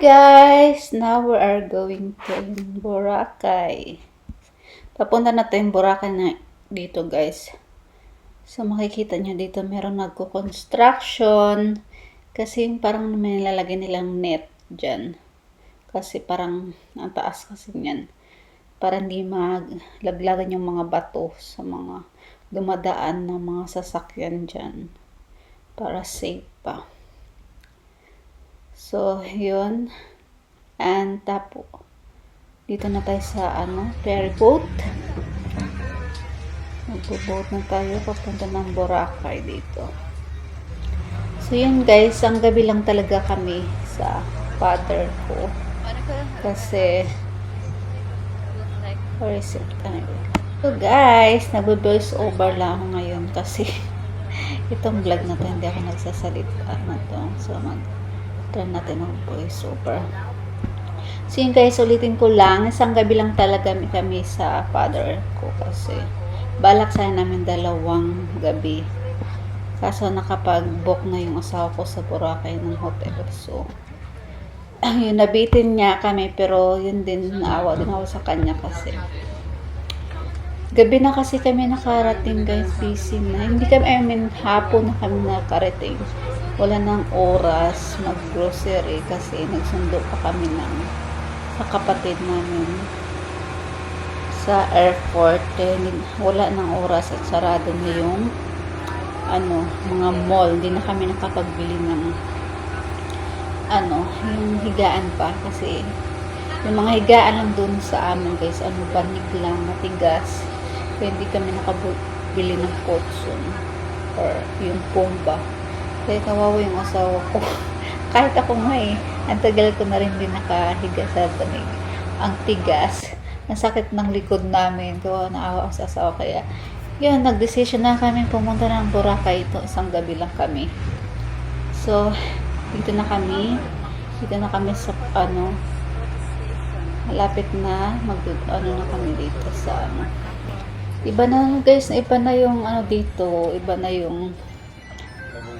Guys! Now we are going to Boracay. Papunta na tayong Boracay na dito guys. So makikita nyo dito meron nagko-construction. Kasi parang may nilalagay nilang net dyan. Kasi parang ang taas kasi niyan. Para hindi maglaglagan yung mga bato sa mga dumadaan na mga sasakyan dyan. Para safe pa. So, yun. And tapo. Dito na tayo sa ano, ferry boat. Magbo-boat na tayo papunta ng Boracay dito. So, yun guys. Ang gabi lang talaga kami sa father ko. Kasi, or is it? So guys, nagbe-voice over lang ako ngayon kasi itong vlog na to hindi ako nagsasalita na to. So, mag try natin ng voice over. So yun guys, ulitin ko lang, isang gabi lang talaga kami sa father ko kasi balak sana namin dalawang gabi. Kaso nakapag-book na yung asawa ko sa Boracay ng hotel. So, yun, nabitin niya kami pero yun din, naawa din ako sa kanya kasi Gabi na kasi kami nakarating guys, busy na. Hindi kami, I mean, hapon na kami nakarating. Wala nang oras mag-grocery kasi nagsundo pa kami ng sa kapatid namin sa airport. Eh, wala nang oras at sarado na yung ano, mga mall. Hindi na kami nakapagbili ng ano, yung higaan pa kasi yung mga higaan lang dun sa amin guys, ano, banig lang, matigas. Kaya hindi kami nakabili ng potson or yung pomba. Kaya kawawa yung asawa ko. Kahit ako nga eh, ang tagal ko na rin din nakahiga sa banig. Ang tigas. Ang sakit ng likod namin. Kawawa na awa sa asawa. Kaya, yun, nag-decision na kami pumunta ng Boracay ito. Isang gabi lang kami. So, dito na kami. Dito na kami sa, ano, malapit na mag ano na kami dito sa ano iba na guys iba na yung ano dito iba na yung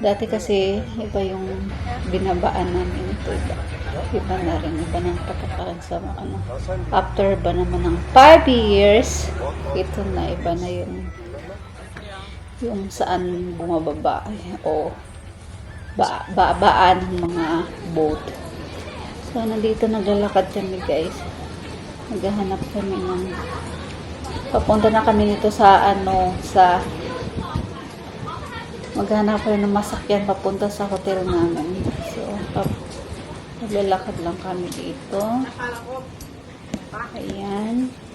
dati kasi iba yung binabaan namin ito. Iba iba na rin iba ang patakaran sa ano. After ba naman ng 5 years ito na iba na yung yung saan bumababa o ba, ba baan ng mga boat. So nandito naglalakad kami guys. Naghahanap kami ng papunta na kami dito sa ano sa maghanap kami ng masakyan papunta sa hotel namin. So pap, maglalakad lang kami dito. Ayan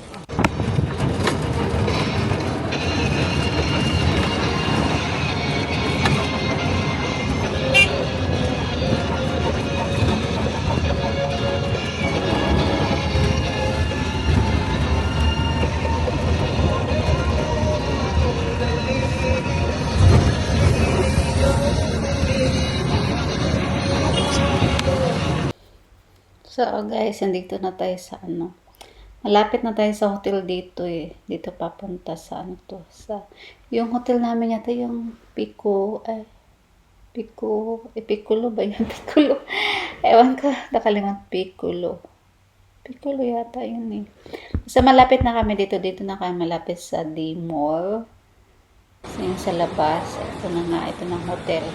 So guys, nandito na tayo sa ano. Malapit na tayo sa hotel dito eh. Dito papunta sa ano to. Sa, yung hotel namin yata yung Pico, eh, Pico, eh, Piccolo ba yun? Piccolo. Ewan ko, nakalimutan Piccolo. Piccolo yata yun eh. Sa malapit na kami dito, dito na kami malapit sa D Mall. So, yung sa labas, ito na nga, ito ng hotel.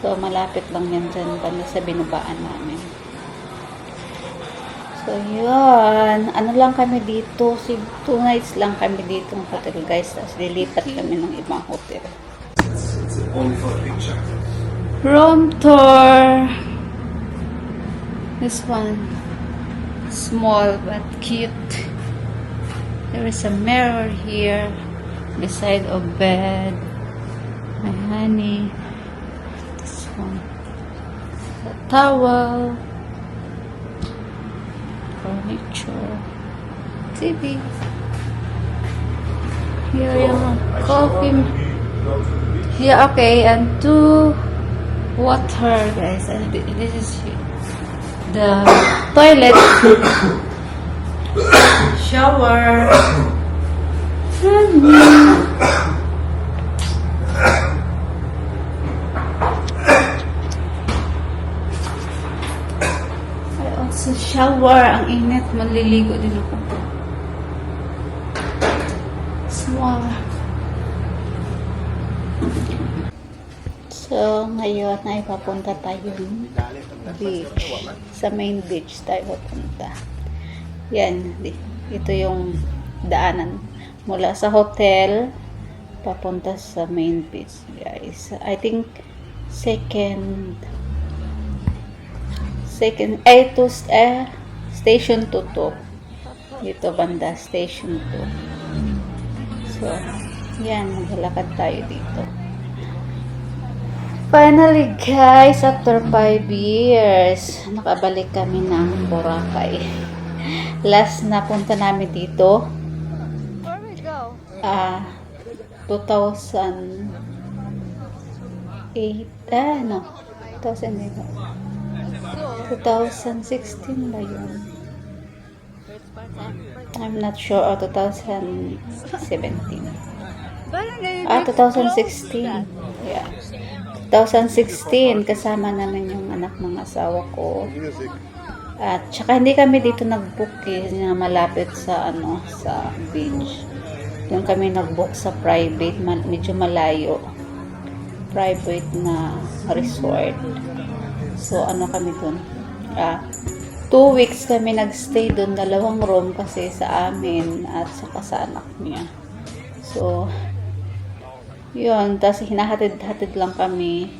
So, malapit lang yan dyan, banda sa binabaan namin. So, yun. Ano lang kami dito. Si, two nights lang kami dito ng hotel, guys. Tapos lilipat kami ng ibang hotel. Only for a picture. Room tour. This one. Small but cute. There is a mirror here. Beside of bed. My honey. This one. A towel. Furniture. TV. Here yung coffee. Yeah, okay, and two water, guys. And thi- this is the toilet. Shower. Shower, ang init. Maliligo din ako. Wow. So, ngayon ay papunta tayo beach. Sa main beach tayo papunta. Yan. Ito yung daanan mula sa hotel papunta sa main beach, guys. I think second second ay to eh, station 2 to. Dito banda station 2. So, yan, maglalakad tayo dito. Finally, guys, after 5 years, nakabalik kami ng Boracay. Last na punta namin dito, ah, 2008, ah, no, 2008, 2016 ba yun? I'm not sure, or 2017. Ah, 2016. Yeah. 2016, kasama namin yung anak ng asawa ko. At saka hindi kami dito nag-book eh, na malapit sa ano, sa beach. Yung kami nag-book sa private, mal- medyo malayo. Private na resort. So ano kami dun? Ah, two weeks kami nagstay dun, dalawang room kasi sa amin at saka sa anak niya. So, yun, tapos hinahatid-hatid lang kami.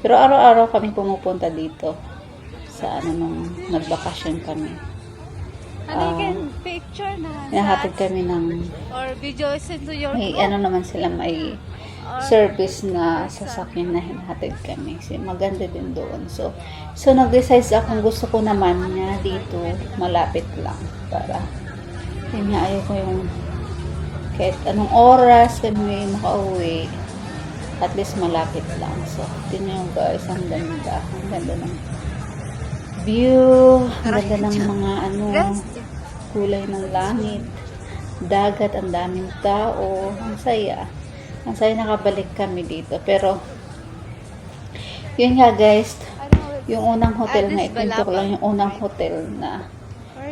Pero araw-araw kami pumupunta dito sa ano nung nagbakasyon kami. Ano can picture na Hinahatid kami ng or video send to your may ano naman sila may service na sasakyan na hinahatid kami. Kasi maganda din doon. So, so nag-decide ako gusto ko naman na dito malapit lang para yun nga ayaw ko yung kahit anong oras kami makauwi at least malapit lang. So, tingnan nyo guys, ang ganda. Ang ganda ng view. Ang ganda ng mga ano, kulay ng langit. Dagat, ang daming tao. Ang saya. Ang saya nakabalik kami dito. Pero, yun nga guys, yung unang hotel Ah, na itinto ko lang yung unang hotel na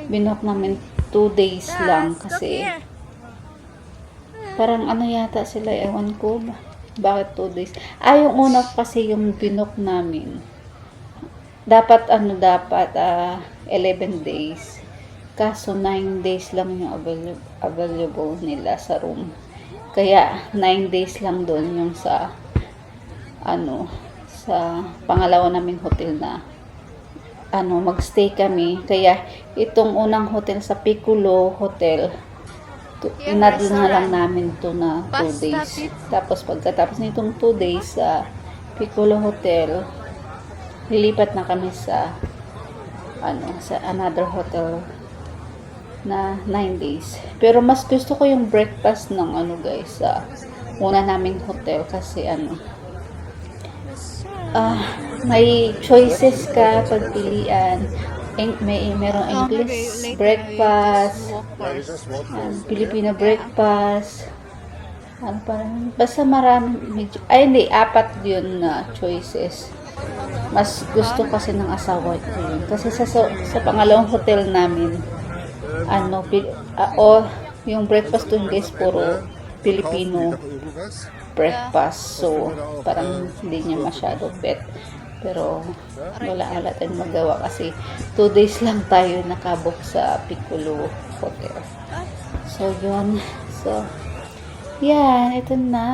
binok namin two days lang kasi. Parang ano yata sila, ewan ko ba? Bakit two days? Ah, yung una kasi yung binok namin. Dapat ano dapat ah 11 days. Kaso 9 days lang yung avail- available nila sa room. Kaya 9 days lang doon yung sa ano sa pangalawa namin hotel na ano magstay kami. Kaya itong unang hotel sa Piccolo Hotel to, inadl na lang namin to na 2 Basta days. Tapos pagkatapos nitong 2 days sa Piccolo Hotel, lilipat na kami sa ano sa another hotel na 9 days. Pero mas gusto ko yung breakfast ng ano guys sa una naming hotel kasi ano ah may choices ka pagpilian. Eng, may merong English breakfast, um, Filipino breakfast. Ano pa rin? Basta marami. Medyo, ay, hindi. Apat yun na choices. Mas gusto kasi ng asawa ko yun. Kasi sa, sa pangalawang hotel namin, ano, ah, o, yung breakfast doon guys, puro Filipino breakfast. So, parang hindi niya masyado pet. Pero, wala wala tayong magawa kasi two days lang tayo nakabook sa Piccolo Hotel. So, yun. So, yan. Ito na.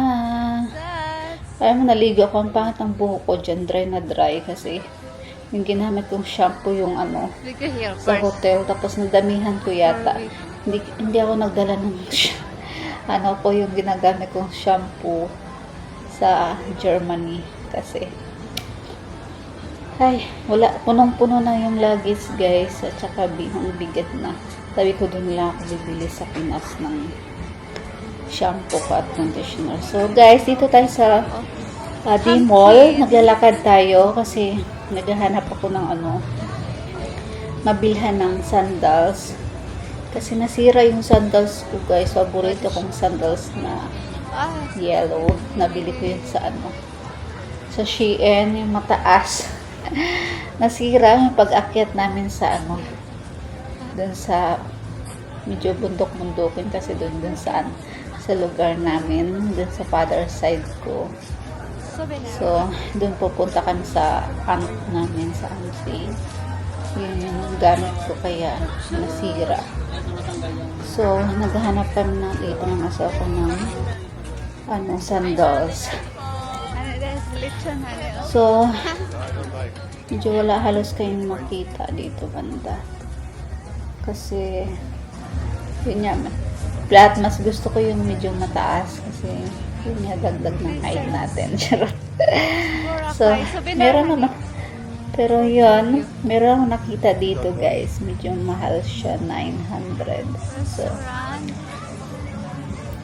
Ayaw mo, naligo ako. Ang pangit ng buhok ko dyan. Dry na dry kasi yung ginamit kong shampoo yung ano, here sa hotel. Tapos nadamihan ko yata. Hindi, hindi ako nagdala ng ano po yung ginagamit kong shampoo sa Germany. Kasi ay, wala. Punong-puno na yung luggage, guys. At saka bihang bigat na. Sabi ko doon lang ako bibili sa Pinas ng shampoo ko at conditioner. So, guys, dito tayo sa uh, D-Mall. Naglalakad tayo kasi naghahanap ako ng ano, mabilhan ng sandals. Kasi nasira yung sandals ko, guys. Paborito kong sandals na yellow. Nabili ko yun sa ano, sa Shein, yung mataas. Nasira yung pag-akyat namin sa ano, dun sa medyo bundok-bundukin kasi dun dun saan sa lugar namin, dun sa father side ko. So, dun pupunta kami sa aunt namin sa auntie. Yun yung gamit ko kaya nasira. So, naghahanap kami ng dito ng asawa ko ng ano, sandals. ano, ano. So, medyo wala halos kayong makita dito banda. Kasi, yun nga, flat, mas gusto ko yung medyo mataas kasi yun nga, dagdag ng height natin. So, meron naman. Pero yun, meron akong nakita dito guys. Medyo mahal siya, 900. So,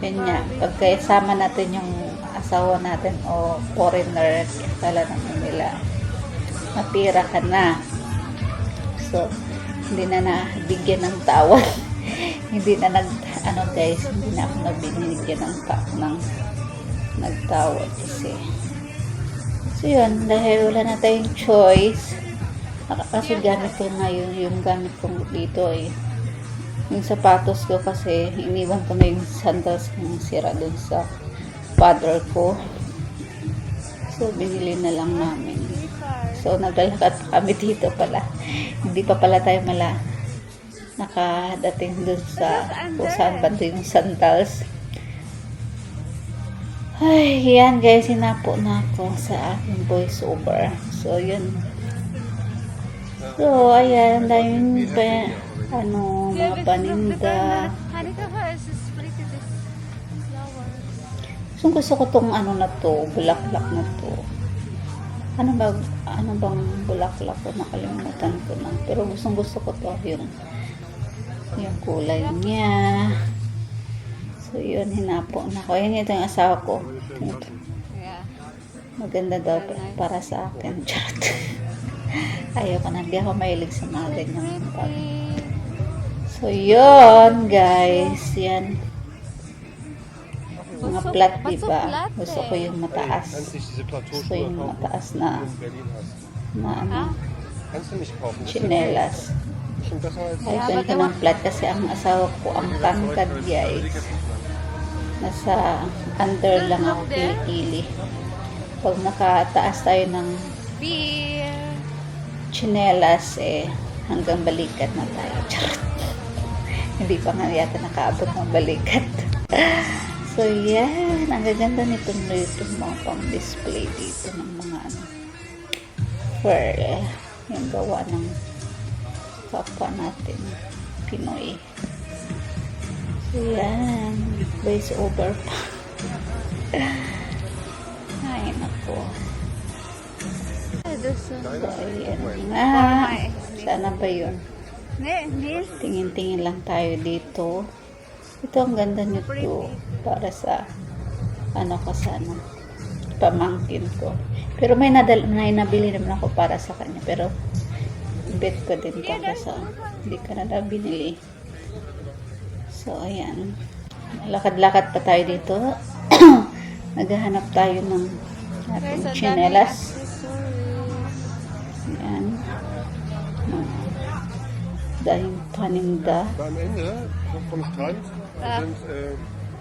yun nga, pagkasama natin yung asawa natin o foreigner, kala naman nila, mapira ka na. So, hindi na nabigyan ng tawad. hindi na nag, ano guys, hindi na ako nabinigyan ng, ta ng nagtawad kasi. So, yun, dahil wala na tayong choice, kasi gamit ko ngayon, yung gamit ko dito ay yung sapatos ko kasi iniwan ko na yung sandals kong sira dun sa father ko. So, binili na lang namin. So, naglalakad pa kami dito pala. Hindi pa pala tayo mala nakadating dun sa kung saan banda yung sandals. Ay, yan guys, sinapo na ako sa aking voiceover. So, yun. So, ayan, dahil pa, ano, mga paninda. So, gusto ko tong ano na to, bulaklak na to. Ano ba, ano bang bulaklak ko? Nakalimutan ko na. Pero gustong gusto ko to, yung, yung kulay niya. So, yun, hinapo na ko. Ayan, ito yung asawa ko. Ito. Maganda daw pa- para sa akin. Charot. Ayaw ko na. Hindi ako mahilig sa mga ganyang bag. So, yun, guys. Yan. Mga baso diba? Gusto ko eh. yung mataas. Gusto yung mataas na, na ano, Ah? Chinelas. Ay, kwento ng plat kasi ang asawa ko, ang tangkad guys. Nasa under lang ako kilikili. Pag nakataas tayo ng chinelas, eh, hanggang balikat na tayo. Charot. Hindi pa nga yata nakaabot ng balikat. so, yan. Ang gaganda nito nito mga pang-display dito ng mga ano, pearl. Yung gawa ng kapwa natin. Pinoy. So, yan. Voice over pa. Ay, nako. Ayan na. Sana ba yun? Tingin-tingin lang tayo dito. Ito ang ganda nito para sa ano ko sana pamangkin ko. Pero may nadal may nabili naman ako para sa kanya pero bet ko din to kasi hindi ka na binili. So ayan. Lakad-lakad pa tayo dito. Naghahanap tayo ng ating chinelas. Ayan. Dahil paninda. Ende vom Strand Ja. sind äh,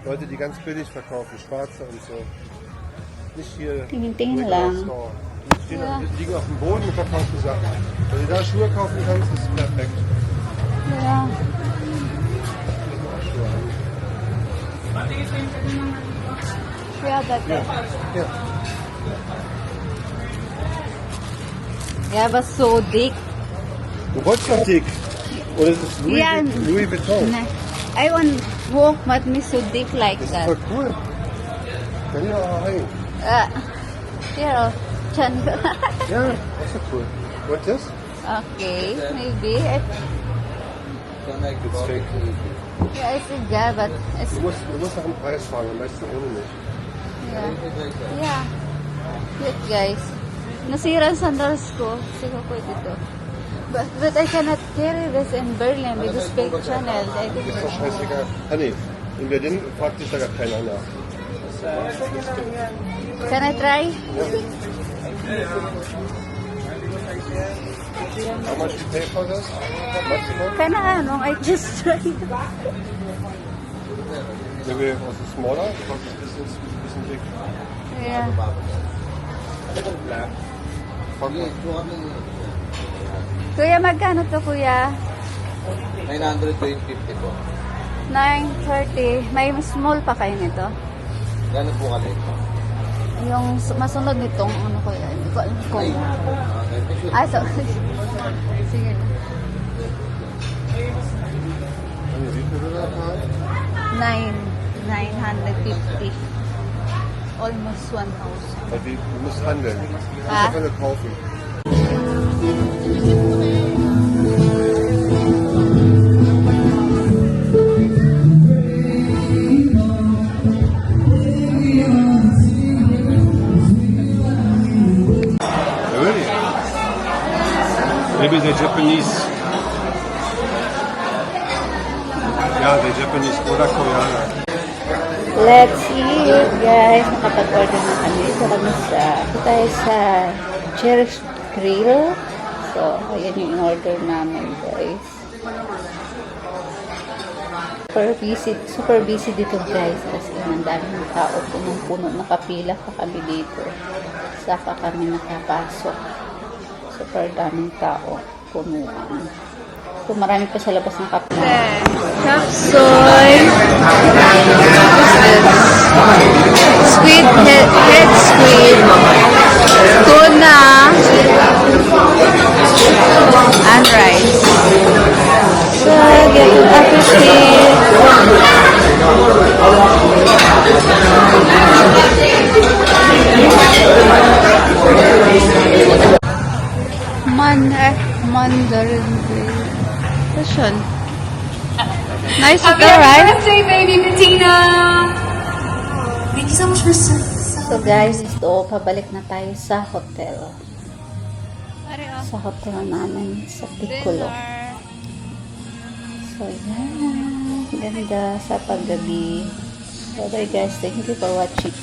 Leute, die ganz billig verkaufen, Schwarze und so. Nicht hier. Tingin-tingin Regular lang. Die, stehen, die liegen auf dem Boden und verkaufen Sachen. Wenn du da Schuhe kaufen kannst, ist es perfekt. Yeah. Yeah, that Ja. ja. Yeah, but so thick. Du wolltest doch dick. Oder ist es Louis, Ja. Louis Vuitton? Nah, I want walk, but me so thick like Das ist that. voll cool. Kann ich auch hängen. Uh, here, oh, chan. Ja, das ist doch cool. Want this? okay, maybe. I, It's fake. Yeah, I see that, but it's, Du musst, du musst nach dem Preis fragen, am besten ohne mich. yeah. Yeah. Look, guys. Nasira sandals ko. Siguro pwede to. But, but I cannot carry this in Berlin because fake channels. I think Ist doch scheißegal. Ah nee, in Berlin fragt dich da gar keiner nach. Can I try? How much you pay for this? Maximum? Kana ano, I just tried. Maybe was it smaller? Because this is this is big. Yeah. Kuya, magkano to kuya? 950 po. 9.30. May small pa kayo nito? Gano'n po kali? Yung masunod nitong ano kuya? Hindi ko alam kung... Ah, so... Nine. Nine hundred fifty. Almost one thousand. Almost hundred. Coffee? Japanese. Yeah, the Japanese or Koreaner. Let's eat, guys. Nakapag-order na kami. Ito kami sa, ito tayo sa Cherish Grill. So, ayan yung in-order namin, guys. Super busy, super busy dito, guys. Kasi ang dami ng tao. Punong-puno. Nakapila pa kami dito. Saka kami nakapasok. Super daming tao. Punuan. So, marami pa sa labas ng kapila. Chop soy. Squid head, head squid. Tuna. And rice. So, get to appreciate. Man, mandarin grill. What's yun? Nice ito, right? birthday, baby Bettina! Thank you so much for So guys, ito, pabalik na tayo sa hotel. Sa hotel namin sa Piccolo. So yan, ganda sa paggabi. So bye guys, thank you for watching.